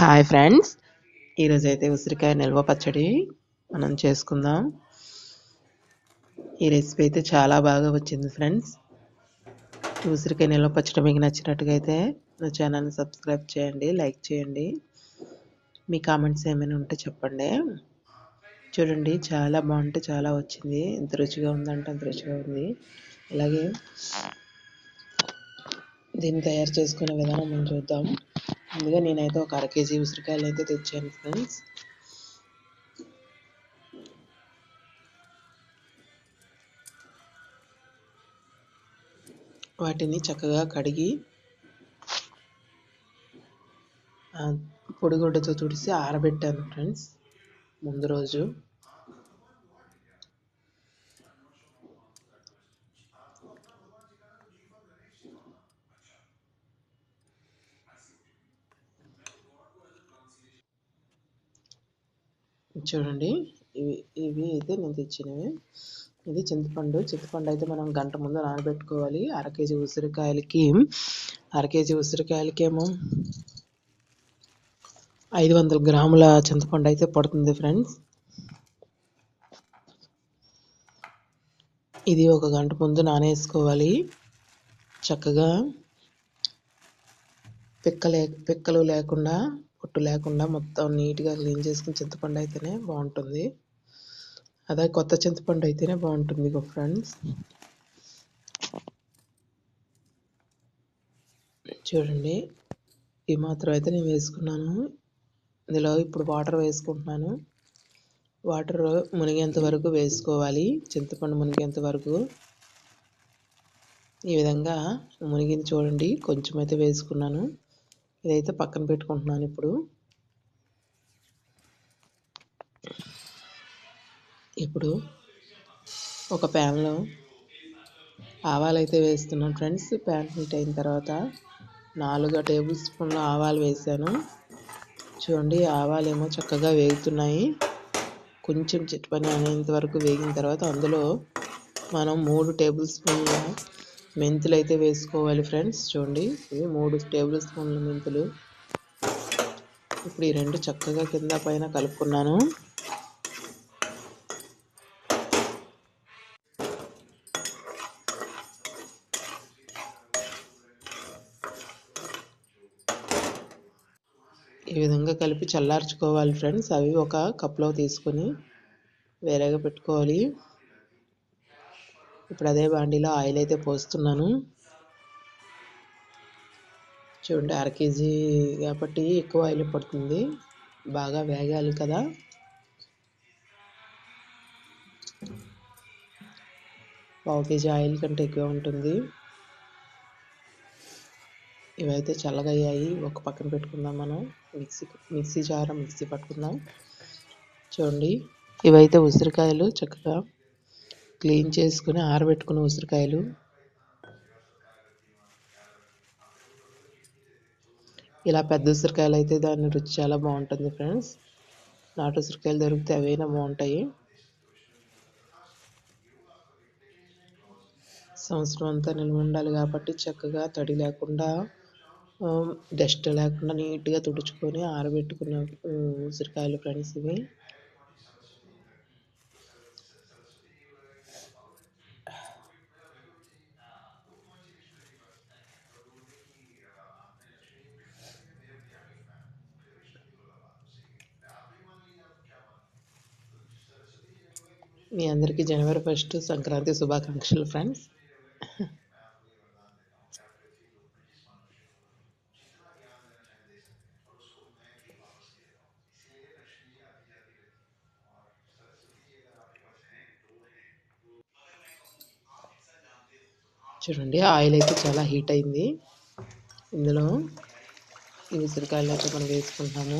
Hi friends ఈరోజు అయితే ఉసిరికాయ నిల్వ పచ్చడి మనం చేసుకుందాం. ఈ రెసిపీ అయితే చాలా బాగా వచ్చింది ఫ్రెండ్స్ ఉసిరికాయ నిల్వ పచ్చడి మీకు నచ్చినట్టుగా అయితే నా ఛానల్ని సబ్స్క్రైబ్ చేయండి లైక్ చేయండి. మీ కామెంట్స్ ఏమైనా ఉంటే చెప్పండి. చూడండి చాలా బాగుంటే చాలా వచ్చింది. ఎంత రుచిగా ఉందంటే అంత రుచిగా ఉంది. అలాగే దీన్ని తయారు చేసుకునే విధానం మనం చూద్దాం. ముందుగా నేనైతే ఒక అర కేజీ ఉసిరికాయలు అయితే తెచ్చాను ఫ్రెండ్స్ వాటిని చక్కగా కడిగి పొడిగుడ్డతో తుడిసి ఆరబెట్టాను ఫ్రెండ్స్ ముందు రోజు చూడండి. ఇవి ఇవి అయితే నేను తెచ్చినవి. ఇది చింతపండు. చింతపండు అయితే మనం గంట ముందు నానబెట్టుకోవాలి. అర కేజీ ఉసిరికాయలకి అర కేజీ ఉసిరికాయలకేమో ఐదు వందల గ్రాముల చింతపండు అయితే పడుతుంది ఫ్రెండ్స్. ఇది ఒక గంట ముందు నానేసుకోవాలి. చక్కగా పిక్క లే పిక్కలు లేకుండా పొట్టు లేకుండా మొత్తం నీట్గా క్లీన్ చేసుకుని చింతపండు అయితేనే బాగుంటుంది. అదే కొత్త చింతపండు అయితేనే బాగుంటుంది ఫ్రెండ్స్. చూడండి ఈ మాత్రం అయితే నేను వేసుకున్నాను. ఇందులో ఇప్పుడు వాటర్ వేసుకుంటున్నాను. వాటర్ మునిగేంత వరకు వేసుకోవాలి చింతపండు మునిగేంత వరకు. ఈ విధంగా మునిగింది చూడండి కొంచెం అయితే వేసుకున్నాను. ఇదైతే పక్కన పెట్టుకుంటున్నాను ఇప్పుడు. ఇప్పుడు ఒక ప్యాన్లో ఆవాలు అయితే వేస్తున్నాను ఫ్రెండ్స్. ప్యాన్ హీట్ అయిన తర్వాత నాలుగు టేబుల్ స్పూన్ల ఆవాలు వేసాను. చూడండి ఆవాలు ఏమో చక్కగా వేగుతున్నాయి. కొంచెం చిట్పని అనేంత వరకు వేగిన తర్వాత అందులో మనం మూడు టేబుల్ స్పూన్ల మెంతులు అయితే వేసుకోవాలి ఫ్రెండ్స్ చూడండి. ఇవి మూడు టేబుల్ స్పూన్ల మెంతులు. ఇప్పుడు ఈ రెండు చక్కగా కింద పైన కలుపుకున్నాను. ఈ విధంగా కలిపి చల్లార్చుకోవాలి ఫ్రెండ్స్. అవి ఒక కప్లో తీసుకొని వేరేగా పెట్టుకోవాలి. ఇప్పుడు అదే బాండీలో ఆయిల్ అయితే పోస్తున్నాను. చూడండి అర కేజీ కాబట్టి ఎక్కువ ఆయిల్ పడుతుంది. బాగా వేగాలి కదా. పావు కేజీ ఆయిల్ కంటే ఎక్కువ ఉంటుంది. ఇవైతే చల్లగా అయ్యాయి ఒక పక్కన పెట్టుకుందాం మనం. మిక్సీ మిక్సీ జార మిక్సీ పట్టుకుందాం. చూడండి ఇవైతే ఉసిరికాయలు చక్కగా క్లీన్ చేసుకుని ఆరబెట్టుకున్న ఉసిరికాయలు. ఇలా పెద్ద ఉసిరికాయలు అయితే దాని రుచి చాలా బాగుంటుంది ఫ్రెండ్స్. నాటు ఉసిరికాయలు దొరికితే అవైనా బాగుంటాయి. సంవత్సరం అంతా నిల్వ ఉండాలి కాబట్టి చక్కగా తడి లేకుండా డస్ట్ లేకుండా నీట్గా తుడుచుకొని ఆరబెట్టుకున్న ఉసిరికాయలు ఫ్రెండ్స్ ఇవి. మీ అందరికీ జనవరి ఫస్ట్ సంక్రాంతి శుభాకాంక్షలు ఫ్రెండ్స్ చూడండి ఆయిల్ అయితే చాలా హీట్ అయింది. ఇందులో ఈ ఉసిరికాయలు అయితే మనం వేసుకుంటాము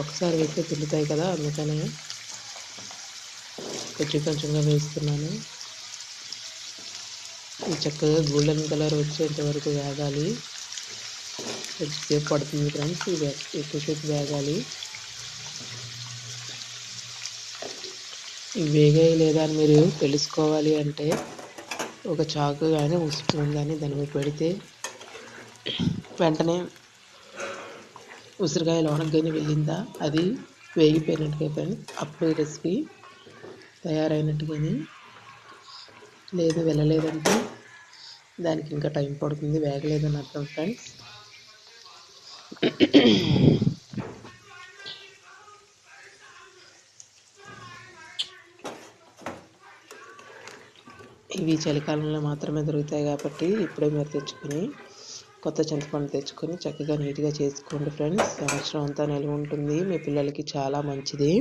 ఒకసారి వేస్తే తిరుగుతాయి కదా అందుకని కొంచెం కొంచెంగా వేస్తున్నాను. ఇది చక్కగా గోల్డెన్ కలర్ వచ్చేంత వరకు వేగాలి. కొద్దిసేపు పడుతుంది ఫ్రెండ్స్ ఇది ఎక్కువసేపు వేగాలి. ఇవి వేగాయి లేదా అని మీరు తెలుసుకోవాలి అంటే ఒక చాకు కానీ ఒక స్పూన్ కానీ దాని మీద పెడితే వెంటనే ఉసిరికాయ లోనకగానే వెళ్ళిందా? అది వేగిపోయినట్టుగా ఫ్రెండ్స్ అప్పుడు రెసిపీ తయారైనట్టుగాని లేదు వెళ్ళలేదంటే దానికి ఇంకా టైం పడుతుంది వేగలేదని అర్థం ఫ్రెండ్స్. ఇవి చలికాలంలో మాత్రమే దొరుకుతాయి కాబట్టి ఇప్పుడే మీరు తెచ్చుకొని కొత్త చింతపండు తెచ్చుకొని చక్కగా నీట్గా చేసుకోండి ఫ్రెండ్స్. సంవత్సరం అంతా నిల్వ ఉంటుంది మీ పిల్లలకి చాలా మంచిది.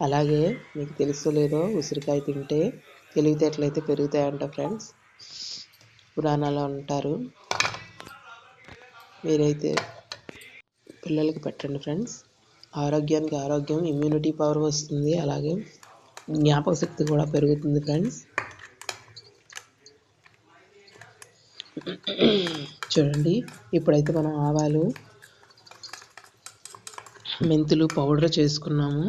అలాగే మీకు తెలుసో లేదో ఉసిరికాయ తింటే తెలివితేటలైతే పెరుగుతాయంట ఫ్రెండ్స్. పురాణాలు అంటారు. మీరైతే పిల్లలకి పెట్టండి ఫ్రెండ్స్. ఆరోగ్యానికి ఆరోగ్యం ఇమ్యూనిటీ పవర్ వస్తుంది. అలాగే జ్ఞాపక శక్తి కూడా పెరుగుతుంది ఫ్రెండ్స్. చూడండి ఇప్పుడైతే మనం ఆవాలు మెంతులు పౌడర్ చేసుకున్నాము.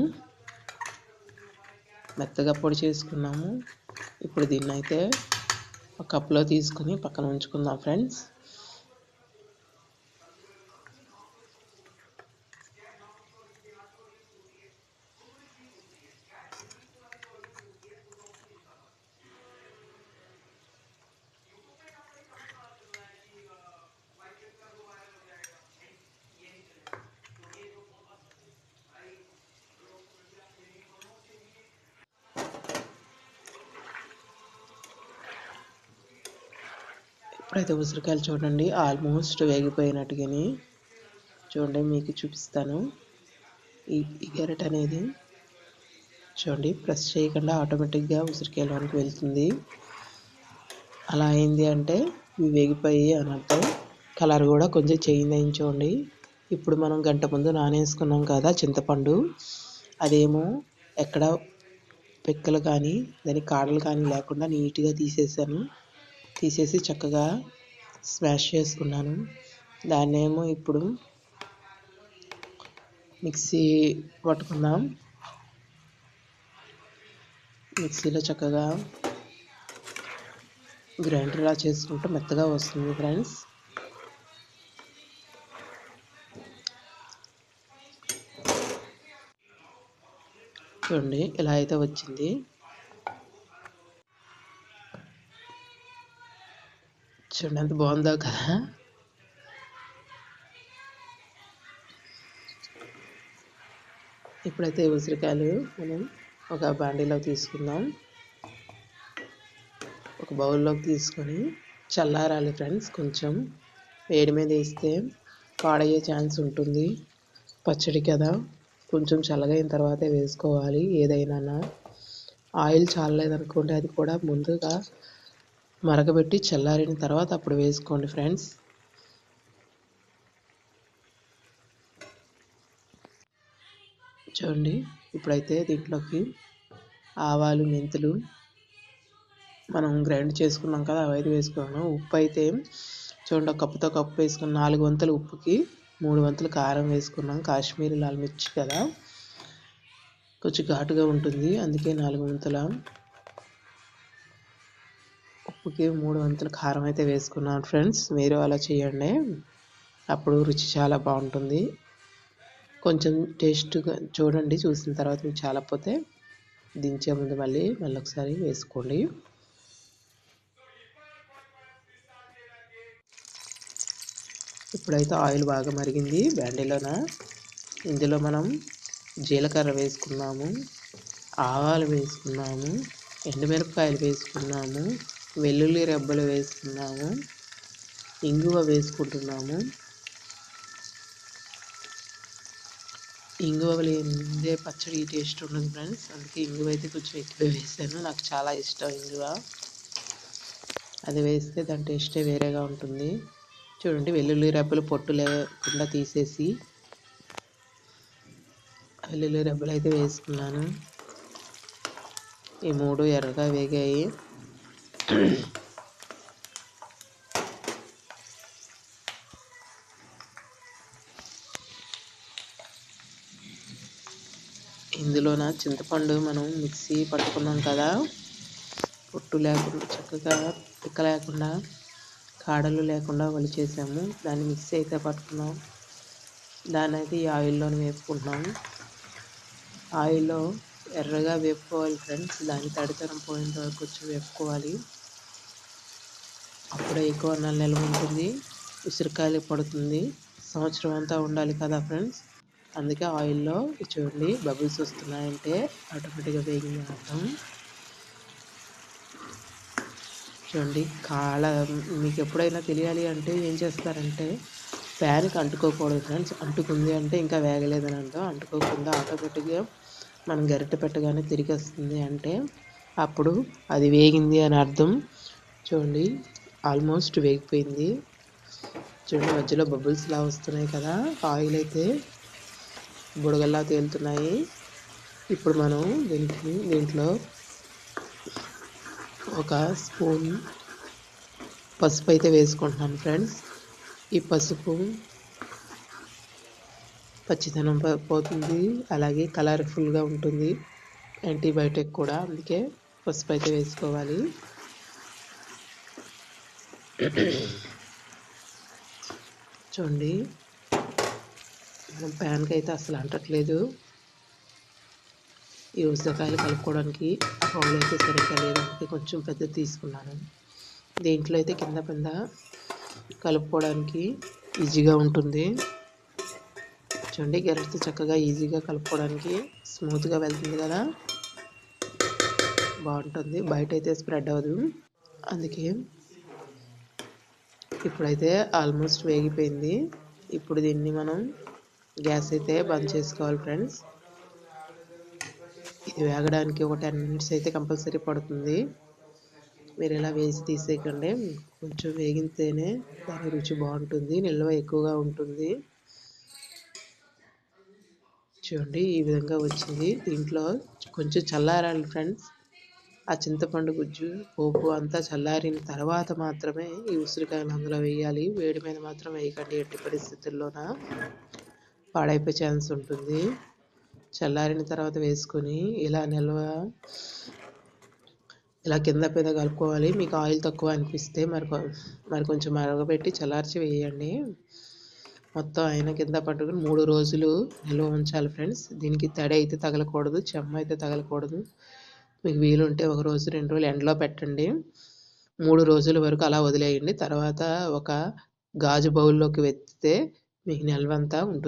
మెత్తగా పొడి చేసుకున్నాము. ఇప్పుడు దీన్ని అయితే ఒక కప్లో తీసుకుని పక్కన ఉంచుకుందాం ఫ్రెండ్స్. ఇప్పుడైతే ఉసిరికాయలు చూడండి ఆల్మోస్ట్ వేగిపోయినట్టుగాని. చూడండి మీకు చూపిస్తాను. ఈ ఈ అనేది చూడండి ప్రెస్ చేయకుండా ఆటోమేటిక్గా ఉసిరికాయలోనికి వెళ్తుంది. అలా అయింది అంటే ఇవి వేగిపోయి అని అర్థం. కలర్ కూడా కొంచెం చేంజ్ అయింది చూడండి. ఇప్పుడు మనం గంట ముందు నానేసుకున్నాం కదా చింతపండు. అదేమో ఎక్కడ పిక్కలు కానీ దాని కాడలు కానీ లేకుండా నీట్గా తీసేసాను. తీసేసి చక్కగా స్మాష్ చేసుకున్నాను. దాన్నేమో ఇప్పుడు మిక్సీ పట్టుకుందాం. మిక్సీలో చక్కగా గ్రైండర్లా చేసుకుంటే మెత్తగా వస్తుంది ఫ్రెండ్స్. చూడండి ఇలా అయితే వచ్చింది. చూడండి ఎంత బాగుందో కదా ఇప్పుడైతే ఉసిరికాయలు మనం ఒక బాండీలో తీసుకుందాం. ఒక బౌల్లోకి తీసుకొని చల్లారాలి ఫ్రెండ్స్ కొంచెం. వేడి మీద వేస్తే పాడయ్యే ఛాన్స్ ఉంటుంది. పచ్చడి కదా. కొంచెం చల్లగైన తర్వాతే వేసుకోవాలి ఏదైనా. ఆయిల్ చాలలేదనుకోండి అది కూడా ముందుగా మరగబెట్టి చల్లారిన తర్వాత అప్పుడు వేసుకోండి ఫ్రెండ్స్. చూడండి ఇప్పుడైతే దీంట్లోకి ఆవాలు మెంతులు మనం గ్రైండ్ చేసుకున్నాం కదా అవి అయితే వేసుకున్నాను. ఉప్పు అయితే చూడండి ఒక కప్పుతో కప్పు వేసుకుని నాలుగు వంతులు ఉప్పుకి మూడు వంతులు కారం వేసుకున్నాం. కాశ్మీరీ లాల్ మిర్చి కదా కొంచెం ఘాటుగా ఉంటుంది. అందుకే నాలుగు వంతుల ఉప్పుకి మూడు వంతులు కారం అయితే వేసుకున్నాను ఫ్రెండ్స్. మీరు అలా చేయండి. అప్పుడు రుచి చాలా బాగుంటుంది. కొంచెం టేస్ట్గా చూడండి చూసిన తర్వాత మీకు చాలా పోతే దించే ముందు మళ్ళీ మళ్ళీ ఒకసారి వేసుకోండి. ఇప్పుడైతే ఆయిల్ బాగా మరిగింది. బ్యాండీలోన ఇందులో మనం జీలకర్ర వేసుకున్నాము ఆవాలు వేసుకున్నాము ఎండుమిరపకాయలు వేసుకున్నాము వెల్లుల్లి రెబ్బలు వేసుకున్నాము. ఇంగువ వేసుకుంటున్నాము. ఇంగువ లేనిదే పచ్చడి టేస్ట్ ఉండదు ఫ్రెండ్స్. అందుకే ఇంగువ అయితే కొంచెం ఎక్కువ వేసాను. నాకు చాలా ఇష్టం ఇంగువ. అది వేస్తే దాని టేస్టే వేరేగా ఉంటుంది. చూడండి వెల్లుల్లి రెబ్బలు పొట్టు లేకుండా తీసేసి వెల్లుల్లి రెబ్బలు అయితే వేసుకున్నాను. ఈ మూడు ఎర్రగా వేగాయి. ఇందులోన చింతపండు మనం మిక్సీ పట్టుకున్నాం కదా. పొట్టు లేకుండా చక్కగా పిక్క లేకుండా కాడలు లేకుండా వలిచేసాము దాన్ని మిక్సీ అయితే పట్టుకున్నాం. దాన్ని అయితే ఈ ఆయిల్లోనే వేపుకుంటున్నాం. ఆయిల్లో ఎర్రగా వేపుకోవాలి ఫ్రెండ్స్. దాని తడితరం పోయేంత వరకు వచ్చి వేపుకోవాలి. అప్పుడే ఎక్కువ నెల నిల్వ ఉంటుంది. ఉసిరికాయలు పడుతుంది. సంవత్సరం అంతా ఉండాలి కదా ఫ్రెండ్స్? అందుకే ఆయిల్లో చూడండి బబుల్స్ వస్తున్నాయంటే ఆటోమేటిక్గా వేగింది అర్థం చూడండి కాళ్ళ మీకు ఎప్పుడైనా తెలియాలి అంటే ఏం చేస్తారంటే ప్యాన్కి అంటుకోకూడదు ఫ్రెండ్స్. అంటుకుంది అంటే ఇంకా వేగలేదని అర్థం. అంటుకోకుండా ఆటోమేటిక్గా మనం గరిట పెట్టగానే తిరిగి వస్తుంది అంటే అప్పుడు అది వేగింది అని అర్థం. చూడండి ఆల్మోస్ట్ వేగిపోయింది. చూడండి మధ్యలో బబుల్స్ లా వస్తున్నాయి కదా ఆయిల్ అయితే బుడగల్లా తేలుతున్నాయి. ఇప్పుడు మనం దీనికి దీంట్లో ఒక స్పూన్ పసుపు అయితే వేసుకుంటున్నాను ఫ్రెండ్స్. ఈ పసుపు పచ్చితనం పోతుంది. అలాగే కలర్ఫుల్గా ఉంటుంది. యాంటీబయాటిక్ కూడా అందుకే పసుపు అయితే వేసుకోవాలి. చూడండి. ప్యాన్కి అయితే అసలు అంటట్లేదు. ఈ ఉసిరికాయలు కలుపుకోవడానికి బౌల్ అయితే సరిగ్గా లేదు. కొంచెం పెద్ద తీసుకున్నాను. దీంట్లో అయితే కింద కింద కలుపుకోవడానికి ఈజీగా ఉంటుంది. చూడండి గెరటితో చక్కగా ఈజీగా కలుపుకోవడానికి స్మూత్గా వెళ్తుంది కదా. బాగుంటుంది. బయట అయితే స్ప్రెడ్ అవ్వదు. అందుకే ఇప్పుడైతే ఆల్మోస్ట్ వేగిపోయింది. ఇప్పుడు దీన్ని మనం గ్యాస్ అయితే బంద్ చేసుకోవాలి ఫ్రెండ్స్. ఇది వేగడానికి ఒక టెన్ మినిట్స్ అయితే కంపల్సరీ పడుతుంది. మీరు ఇలా వేసి తీసేయకండి. కొంచెం వేగితేనే దాని రుచి బాగుంటుంది. నిల్వ ఎక్కువగా ఉంటుంది. చూడండి ఈ విధంగా వచ్చింది. దీంట్లో కొంచెం చల్లారాలి ఫ్రెండ్స్. ఆ చింతపండు గుజ్జు పోపు అంతా చల్లారిన తర్వాత మాత్రమే ఈ ఉసిరికాయలు అందులో వేయాలి. వేడి మీద మాత్రం వేయకండి. ఎట్టి పరిస్థితుల్లోన? పాడైపోయే ఛాన్స్ ఉంటుంది. చల్లారిన తర్వాత వేసుకొని ఇలా నిల్వ ఇలా కింద పెద్ద కలుపుకోవాలి. మీకు ఆయిల్ తక్కువ అనిపిస్తే మరి మరి కొంచెం మరగబెట్టి చల్లార్చి వేయండి. మొత్తం అయిన కింద పట్టుకుని మూడు రోజులు నిల్వ ఉంచాలి ఫ్రెండ్స్. దీనికి తడి అయితే తగలకూడదు చెమ్మ అయితే తగలకూడదు. మీకు వీలుంటే ఒక రోజు రెండు రోజులు ఎండలో పెట్టండి. మూడు రోజుల వరకు అలా వదిలేయండి. తర్వాత ఒక గాజు బౌల్లోకి వెత్తితే మీకు నిల్వంతా ఉంటుంది.